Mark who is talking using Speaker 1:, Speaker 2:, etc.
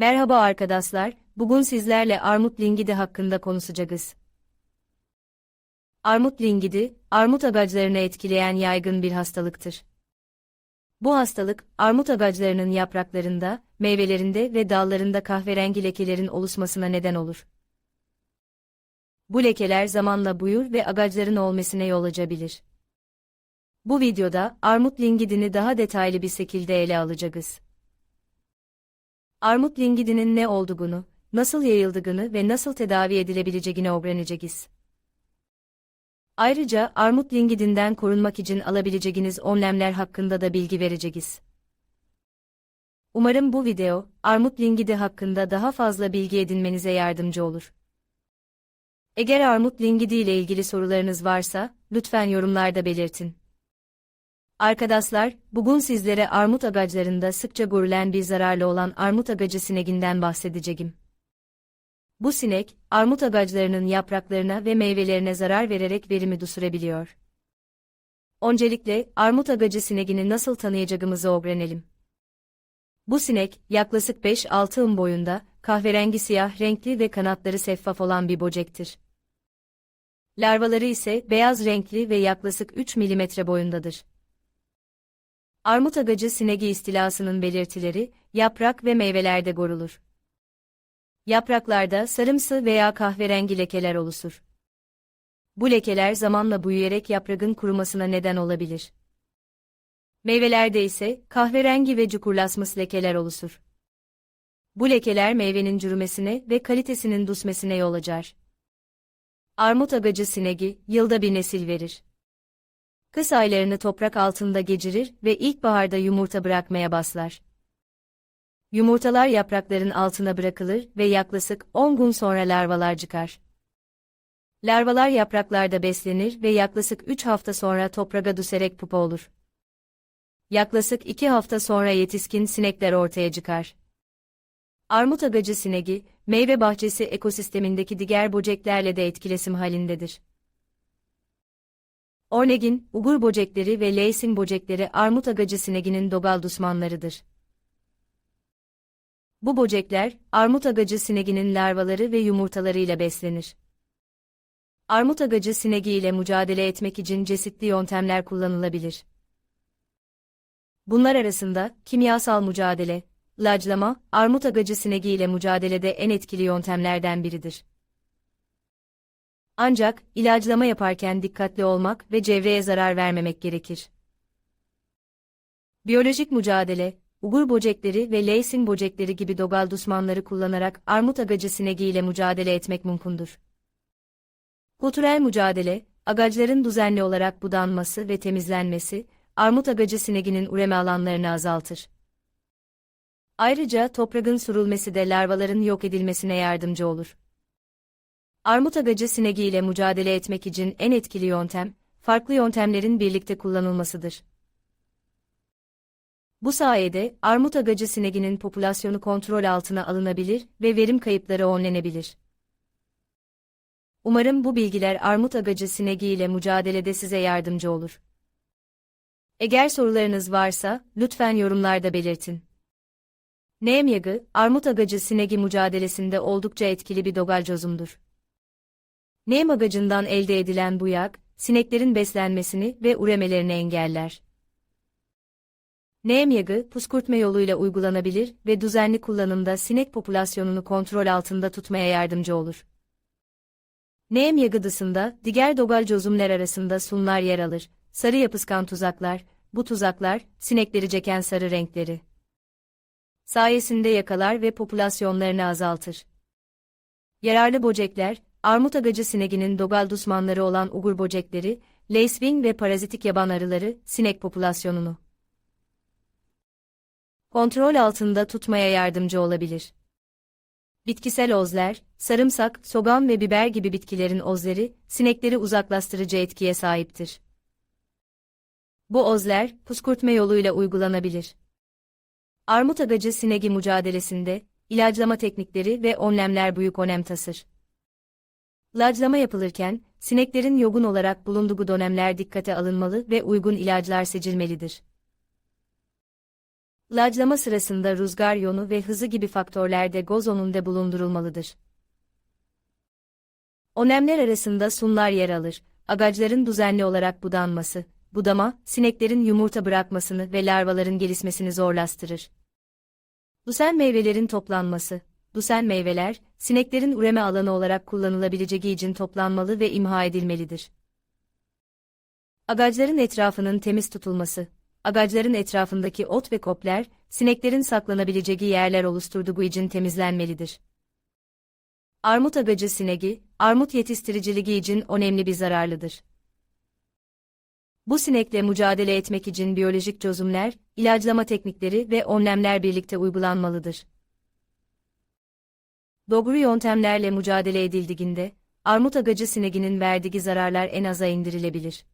Speaker 1: Merhaba arkadaşlar, bugün sizlerle armut lingidi hakkında konuşacağız. Armut lingidi, armut ağaçlarını etkileyen yaygın bir hastalıktır. Bu hastalık, armut ağaçlarının yapraklarında, meyvelerinde ve dallarında kahverengi lekelerin oluşmasına neden olur. Bu lekeler zamanla buyur ve ağaçların olmasına yol açabilir. Bu videoda armut lingidini daha detaylı bir şekilde ele alacağız. Armut lingidinin ne olduğunu, nasıl yayıldığını ve nasıl tedavi edilebileceğini öğreneceğiz. Ayrıca armut lingidinden korunmak için alabileceğiniz önlemler hakkında da bilgi vereceğiz. Umarım bu video, armut lingidi hakkında daha fazla bilgi edinmenize yardımcı olur. Eğer armut lingidi ile ilgili sorularınız varsa, lütfen yorumlarda belirtin. Arkadaşlar, bugün sizlere armut ağaçlarında sıkça görülen bir zararlı olan armut ağacı sineginden bahsedeceğim. Bu sinek, armut ağaçlarının yapraklarına ve meyvelerine zarar vererek verimi düşürebiliyor. Öncelikle, armut ağacı sinegini nasıl tanıyacağımızı öğrenelim. Bu sinek, yaklaşık 5-6 ım boyunda, kahverengi siyah renkli ve kanatları şeffaf olan bir böcektir. Larvaları ise beyaz renkli ve yaklaşık 3 mm boyundadır. Armut ağacı sinegi istilasının belirtileri, yaprak ve meyvelerde görülür. Yapraklarda sarımsı veya kahverengi lekeler oluşur. Bu lekeler zamanla büyüyerek yaprağın kurumasına neden olabilir. Meyvelerde ise kahverengi ve cukurlaşmış lekeler oluşur. Bu lekeler meyvenin çürümesine ve kalitesinin düşmesine yol açar. Armut ağacı sinegi, yılda bir nesil verir. Kış aylarını toprak altında geçirir ve ilkbaharda yumurta bırakmaya başlar. Yumurtalar yaprakların altına bırakılır ve yaklaşık 10 gün sonra larvalar çıkar. Larvalar yapraklarda beslenir ve yaklaşık 3 hafta sonra toprağa düşerek pupa olur. Yaklaşık 2 hafta sonra yetişkin sinekler ortaya çıkar. Armut ağacı sinegi, meyve bahçesi ekosistemindeki diğer böceklerle de etkileşim halindedir. Ornegin, ugur böcekleri ve leysin böcekleri armut ağacı sineginin dogal düşmanlarıdır. Bu böcekler, armut ağacı sineginin larvaları ve yumurtalarıyla beslenir. Armut ağacı sinegi ile mücadele etmek için çeşitli yöntemler kullanılabilir. Bunlar arasında, kimyasal mücadele, laclama, armut ağacı sinegi ile mücadelede en etkili yöntemlerden biridir. Ancak, ilaçlama yaparken dikkatli olmak ve çevreye zarar vermemek gerekir. Biyolojik mücadele, ugur böcekleri ve leysin böcekleri gibi dogal düşmanları kullanarak armut ağacı sinegi ile mücadele etmek mümkündür. Kültürel mücadele, ağaçların düzenli olarak budanması ve temizlenmesi, armut ağacı sineginin üreme alanlarını azaltır. Ayrıca toprağın sürülmesi de larvaların yok edilmesine yardımcı olur. Armut ağacı sinegi ile mücadele etmek için en etkili yöntem, farklı yöntemlerin birlikte kullanılmasıdır. Bu sayede armut ağacı sineginin popülasyonu kontrol altına alınabilir ve verim kayıpları önlenebilir. Umarım bu bilgiler armut ağacı sinegi ile mücadelede size yardımcı olur. Eğer sorularınız varsa, lütfen yorumlarda belirtin. Neem yağı, armut ağacı sinegi mücadelesinde oldukça etkili bir dogal çözümdür. Neem ağacından elde edilen bu yağ, sineklerin beslenmesini ve üremelerini engeller. Neem yağı, püskürtme yoluyla uygulanabilir ve düzenli kullanımda sinek popülasyonunu kontrol altında tutmaya yardımcı olur. Neem yağı dışında, diğer dogal çözümler arasında sunlar yer alır, sarı yapıskan tuzaklar, bu tuzaklar, sinekleri çeken sarı renkleri sayesinde yakalar ve popülasyonlarını azaltır. Yararlı böcekler, armut ağacı sineginin dogal düşmanları olan ugur böcekleri, lacewing ve parazitik yaban arıları, sinek popülasyonunu kontrol altında tutmaya yardımcı olabilir. Bitkisel ozler, sarımsak, soğan ve biber gibi bitkilerin ozleri, sinekleri uzaklaştırıcı etkiye sahiptir. Bu ozler, püskürtme yoluyla uygulanabilir. Armut ağacı sinegi mücadelesinde, ilaçlama teknikleri ve önlemler büyük önem taşır. İlaçlama yapılırken, sineklerin yogun olarak bulunduğu dönemler dikkate alınmalı ve uygun ilaçlar seçilmelidir. İlaçlama sırasında rüzgar yonu ve hızı gibi faktörler de göz önünde bulundurulmalıdır. Önemler arasında sunlar yer alır. Agacların düzenli olarak budanması, budama, sineklerin yumurta bırakmasını ve larvaların gelişmesini zorlaştırır. Dusen meyvelerin toplanması. Dusen meyveler, sineklerin üreme alanı olarak kullanılabileceği için toplanmalı ve imha edilmelidir. Agacların etrafının temiz tutulması. Agacların etrafındaki ot ve kopler, sineklerin saklanabileceği yerler oluşturduğu için temizlenmelidir. Armut agacı sinegi, armut yetiştiriciliği için önemli bir zararlıdır. Bu sinekle mücadele etmek için biyolojik çözümler, ilaçlama teknikleri ve önlemler birlikte uygulanmalıdır. Doğru yöntemlerle mücadele edildiğinde, armut agacı sineginin verdiği zararlar en aza indirilebilir.